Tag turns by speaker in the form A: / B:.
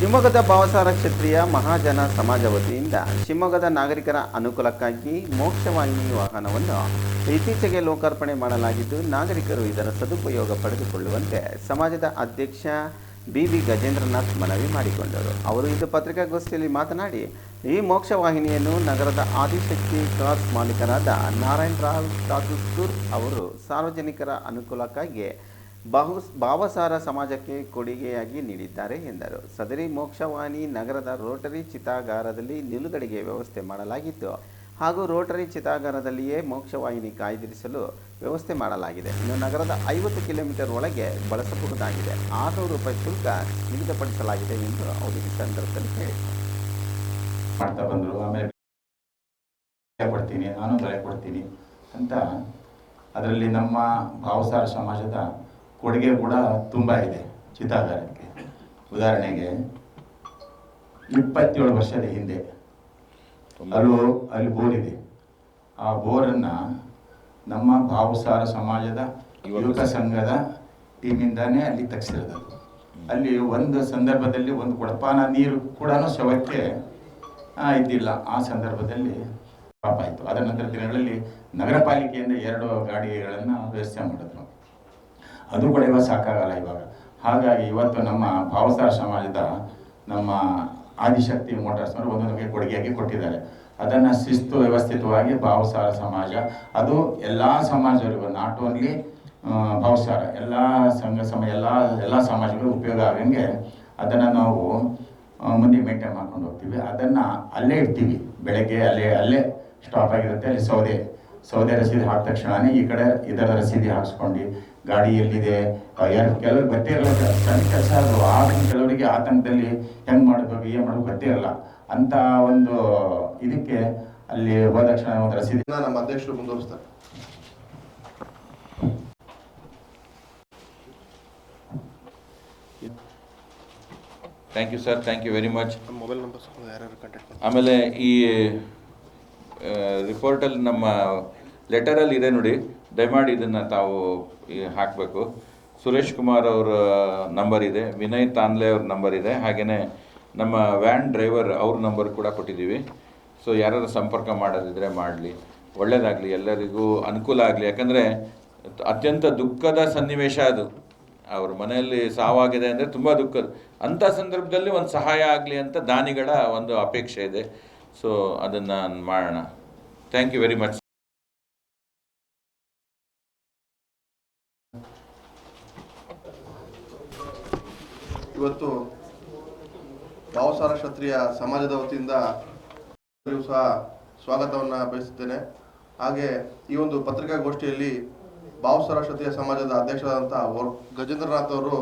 A: ಶಿವಮೊಗ್ಗದ ಭಾವಸಾರ ಕ್ಷತ್ರಿಯ ಮಹಾಜನ ಸಮಾಜ ವತಿಯಿಂದ ಶಿವಮೊಗ್ಗದ ನಾಗರಿಕರ ಅನುಕೂಲಕ್ಕಾಗಿ ಮೋಕ್ಷವಾಹಿನಿ ವಾಹನವನ್ನು ಇತ್ತೀಚೆಗೆ ಲೋಕಾರ್ಪಣೆ ಮಾಡಲಾಗಿದ್ದು, ನಾಗರಿಕರು ಇದರ ಸದುಪಯೋಗ ಪಡೆದುಕೊಳ್ಳುವಂತೆ ಸಮಾಜದ ಅಧ್ಯಕ್ಷ ಬಿ ವಿ ಗಜೇಂದ್ರನಾಥ್ ಮನವಿ ಮಾಡಿಕೊಂಡರು. ಅವರು ಇಂದು ಪತ್ರಿಕಾಗೋಷ್ಠಿಯಲ್ಲಿ ಮಾತನಾಡಿ, ಈ ಮೋಕ್ಷವಾಹಿನಿಯನ್ನು ನಗರದ ಆದಿಶಕ್ತಿ ಕ್ರಾಸ್ ಮಾಲೀಕರಾದ ನಾರಾಯಣ್ ರಾವ್ ಠಾಕೂರ್ ಅವರು ಸಾರ್ವಜನಿಕರ ಅನುಕೂಲಕ್ಕಾಗಿ ಬಹು, ಭಾವಸಾರ ಸಮಾಜಕ್ಕೆ ಕೊಡುಗೆಯಾಗಿ ನೀಡಿದ್ದಾರೆ ಎಂದರು. ಸದರಿ ಮೋಕ್ಷವಾಣಿ ನಗರದ ರೋಟರಿ ಚಿತಾಗಾರದಲ್ಲಿ ನಿಲುಗಡೆಗೆ ವ್ಯವಸ್ಥೆ ಮಾಡಲಾಗಿತ್ತು. ಹಾಗೂ ರೋಟರಿ ಚಿತಾಗಾರದಲ್ಲಿಯೇ ಮೋಕ್ಷವಾಹಿನಿ ಕಾಯ್ದಿರಿಸಲು ವ್ಯವಸ್ಥೆ ಮಾಡಲಾಗಿದೆ. ಇನ್ನು ನಗರದ ಐವತ್ತು ಕಿಲೋಮೀಟರ್ ಒಳಗೆ ಬಳಸಬಹುದಾಗಿದೆ. ಆರುನೂರು ರೂಪಾಯಿ ಶುಲ್ಕ ನಿಗದಿಪಡಿಸಲಾಗಿದೆ ಎಂದು ಅವರು ಈ ಸಂದರ್ಭದಲ್ಲಿ ಹೇಳಿದರು
B: ಕೊಡ್ತೀನಿ ನಾನು ಕೊಡ್ತೀನಿ ಅಂತ. ಅದರಲ್ಲಿ ನಮ್ಮ ಭಾವಸಾರ ಸಮಾಜದ ಕೊಡುಗೆ ಕೂಡ ತುಂಬ ಇದೆ ಚಿತಾಗಾರಕ್ಕೆ. ಉದಾಹರಣೆಗೆ ಇಪ್ಪತ್ತೇಳು ವರ್ಷದ ಹಿಂದೆ ಅಲ್ಲೂ ಅಲ್ಲಿ ಬೋರಿದೆ ಇದೆ. ಆ ಬೋರನ್ನು ನಮ್ಮ ಭಾವಸಾರ ಸಮಾಜದ ಯುವಕ ಸಂಘದ ಟೀಮಿಂದಾನೇ ಅಲ್ಲಿ ತಗ್ಸಿರೋದು. ಅಲ್ಲಿ ಒಂದು ಸಂದರ್ಭದಲ್ಲಿ ಒಂದು ಕೊಡಪಾನ ನೀರು ಕೂಡ ಶವಕ್ಕೆ ಇದ್ದಿಲ್ಲ. ಆ ಸಂದರ್ಭದಲ್ಲಿ ಪಾಪ ಆಯಿತು. ಅದರ ನಂತರ ದಿನಗಳಲ್ಲಿ ನಗರ ಪಾಲಿಕೆಯಿಂದ ಎರಡು ಗಾಡಿಗಳನ್ನು ವ್ಯವಸ್ಥೆ ಮಾಡಿದ್ರು. ಅದು ಕೂಡ ಇವಾಗ ಸಾಕಾಗಲ್ಲ ಇವಾಗ. ಹಾಗಾಗಿ ಇವತ್ತು ನಮ್ಮ ಭಾವಸಾರ ಸಮಾಜದ ನಮ್ಮ ಆದಿಶಕ್ತಿ ಮೋಟಾರ್ಸ್ ಅವರು ನಮಗೆ ಕೊಡುಗೆಯಾಗಿ ಕೊಟ್ಟಿದ್ದಾರೆ. ಅದನ್ನು ಶಿಸ್ತು ವ್ಯವಸ್ಥಿತವಾಗಿ ಭಾವಸಾರ ಸಮಾಜ, ಅದು ಎಲ್ಲ ಸಮಾಜಗಳಿಗೂ ನಾಟ್ ಓನ್ಲಿ ಭಾವಸಾರ, ಎಲ್ಲ ಸಂಘ ಸಮ, ಎಲ್ಲ ಎಲ್ಲ ಸಮಾಜಗಳು ಉಪಯೋಗ ಆಗಂಗೆ ಅದನ್ನು ನಾವು ಮುಂದೆ ಮೇಂಟೈನ್ ಮಾಡ್ಕೊಂಡು ಹೋಗ್ತೀವಿ. ಅದನ್ನು ಅಲ್ಲೇ ಇಡ್ತೀವಿ. ಬೆಳಗ್ಗೆ ಅಲ್ಲೇ ಅಲ್ಲೇ ಸ್ಟಾಪ್ ಆಗಿರುತ್ತೆ. ಅಲ್ಲಿ ಸೌದೆ ಸೌದೆ ರಸೀದಿ ಹಾಕಿದ ತಕ್ಷಣವೇ ಈ ಕಡೆ ಇದರ ರಸೀದಿ ಹಾಕ್ಸ್ಕೊಂಡು ಗಾಡಿ ಎಲ್ಲಿದೆ ಏನು ಯಾರು ಕೆಲವರು ಗೊತ್ತೇ ಇರಲ್ಲ. ಸಣ್ಣ ಕೆಲಸ ಅದು. ಆ ಕೆಲವರಿಗೆ ಆತಂಕದಲ್ಲಿ ಹೆಂಗೆ ಮಾಡಬೇಕು ಏನು ಮಾಡಬೇಕು ಗೊತ್ತೇ ಇರಲ್ಲ. ಅಂತ ಒಂದು ಇದಕ್ಕೆ ಅಲ್ಲಿ ಹೋದ ತಕ್ಷಣ ಒಂದು ರಸೀದಿ.
C: ನಮ್ಮ ಅಧ್ಯಕ್ಷರು ಮುಂದುವರಿಸ್ತಾರೆ.
D: Thank you sir thank you very much
C: mobile number
D: ಆಮೇಲೆ ಈ ರಿಪೋರ್ಟಲ್ಲಿ ನಮ್ಮ ಲೆಟರಲ್ಲಿ ಇದೆ ನೋಡಿ. ದಯಮಾಡಿ ಇದನ್ನು ತಾವು ಹಾಕಬೇಕು. ಸುರೇಶ್ ಕುಮಾರ್ ಅವರ ನಂಬರ್ ಇದೆ. ವಿನಯ್ ತಾನ್ಲೆ ಅವ್ರ ನಂಬರ್ ಇದೆ. ಹಾಗೆಯೇ ನಮ್ಮ ವ್ಯಾನ್ ಡ್ರೈವರ್ ಅವ್ರ ನಂಬರ್ ಕೂಡ ಕೊಟ್ಟಿದ್ದೀವಿ. ಸೊ ಯಾರಾದರೂ ಸಂಪರ್ಕ ಮಾಡೋದಿದ್ರೆ ಮಾಡಲಿ. ಒಳ್ಳೆಯದಾಗಲಿ ಎಲ್ಲರಿಗೂ ಅನುಕೂಲ ಆಗಲಿ. ಯಾಕಂದರೆ ಅತ್ಯಂತ ದುಃಖದ ಸನ್ನಿವೇಶ ಅದು. ಅವ್ರ ಮನೆಯಲ್ಲಿ ಸಾವಾಗಿದೆ ಅಂದರೆ ತುಂಬ ದುಃಖದ ಅಂಥ ಸಂದರ್ಭದಲ್ಲಿ ಒಂದು ಸಹಾಯ ಆಗಲಿ ಅಂತ ದಾನಿಗಳ ಒಂದು ಅಪೇಕ್ಷೆ ಇದೆ. ಸೊ ಅದನ್ನು ಮಾಡೋಣ. ಥ್ಯಾಂಕ್ ಯು ವೆರಿ ಮಚ್
C: ಇವತ್ತು ಭಾವಸಾರ ಕ್ಷತ್ರಿಯ ಸಮಾಜದ ವತಿಯಿಂದ ಸಹ ಸ್ವಾಗತವನ್ನು ಬಯಸುತ್ತೇನೆ ಹಾಗೆ ಈ ಒಂದು ಪತ್ರಿಕಾಗೋಷ್ಠಿಯಲ್ಲಿ ಭಾವಸಾರ ಕ್ಷತ್ರಿಯ ಸಮಾಜದ ಅಧ್ಯಕ್ಷರಾದಂಥ ಗಜೇಂದ್ರನಾಥ್ ಅವರು